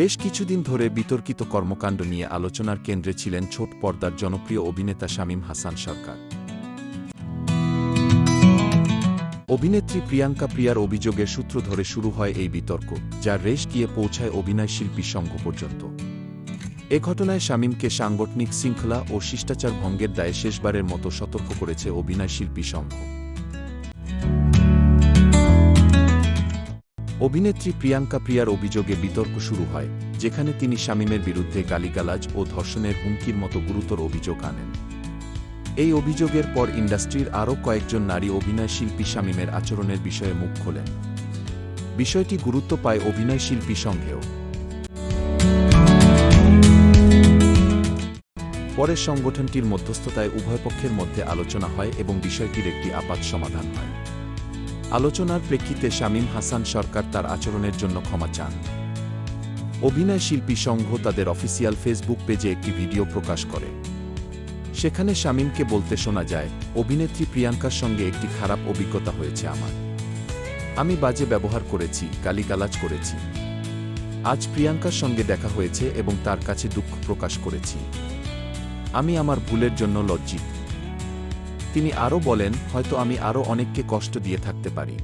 বেশ কিছুদিন ধরে বিতর্কিত কর্মকাণ্ড নিয়ে আলোচনার কেন্দ্রে ছিলেন ছোট পর্দার জনপ্রিয় অভিনেতা শামীম হাসান সরকার। অভিনেত্রী প্রিয়াঙ্কা প্রিয়ার অভিযোগের সূত্র ধরে শুরু হয় এই বিতর্ক, যার রেশ গিয়ে পৌঁছায় অভিনয় শিল্পী সংঘ পর্যন্ত। এ ঘটনায় শামীমকে সাংগঠনিক শৃঙ্খলা ও শিষ্টাচার ভঙ্গের দায়ে শেষবারের মতো সতর্ক করেছে অভিনয় শিল্পী সংঘ অভিনেত্রী প্রিয়াঙ্কা প্রিয়ার অভিযোগে বিতর্ক শুরু হয়, যেখানে তিনি শামীমের বিরুদ্ধে গালিগালাজ ও ধর্ষণের হুমকির মতো গুরুতর অভিযোগ আনেন। এই অভিযোগের পর ইন্ডাস্ট্রির আরও কয়েকজন নারী অভিনয় শিল্পী শামীমের আচরণের বিষয়ে মুখ খোলেন। বিষয়টি গুরুত্ব পায় অভিনয় শিল্পী সংঘেও। পরে সংগঠনটির মধ্যস্থতায় উভয় পক্ষের মধ্যে আলোচনা হয় এবং বিষয়টির একটি আপাত সমাধান হয়। আলোচনার প্রেক্ষিতে শামীম হাসান সরকার তার আচরণের জন্য ক্ষমা চান। অভিনয় শিল্পী সংঘ তাদের অফিসিয়াল ফেসবুক পেজে একটি ভিডিও প্রকাশ করে। সেখানে শামীমকে বলতে শোনা যায়, অভিনেত্রী প্রিয়াঙ্কার সঙ্গে একটি খারাপ অভিজ্ঞতা হয়েছে আমার। আমি বাজে ব্যবহার করেছি, গালিগালাজ করেছি। আজ প্রিয়াঙ্কার সঙ্গে দেখা হয়েছে এবং তার কাছে দুঃখ প্রকাশ করেছি। আমি আমার ভুলের জন্য লজ্জিত। তিনি আরও বলেন, হয়তো আমি আরও অনেককে কষ্ট দিয়ে থাকতে পারি।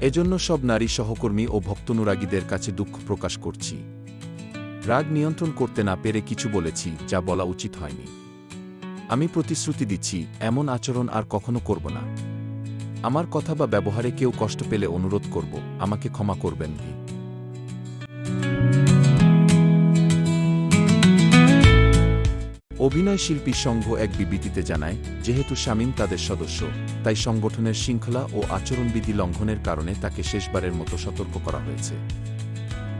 এজন্য সব নারী সহকর্মী ও ভক্তনুরাগীদের কাছে দুঃখ প্রকাশ করছি। রাগ নিয়ন্ত্রণ করতে না পেরে কিছু বলেছি, যা বলা উচিত হয়নি। আমি প্রতিশ্রুতি দিচ্ছি, এমন আচরণ আর কখনো করব না। আমার কথা বা ব্যবহারে কেউ কষ্ট পেলে অনুরোধ করব, আমাকে ক্ষমা করবেন কি অভিনয় শিল্পী সংঘ এক বিবৃতিতে জানায়, যেহেতু শামীম তাদের সদস্য, তাই সংগঠনের শৃঙ্খলা ও আচরণবিধি লঙ্ঘনের কারণে তাকে শেষবারের মতো সতর্ক করা হয়েছে।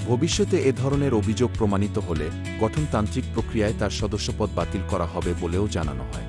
ভবিষ্যতে এ ধরনের অভিযোগ প্রমাণিত হলে গঠনতান্ত্রিক প্রক্রিয়ায় তার সদস্যপদ বাতিল করা হবে বলেও জানানো হয়।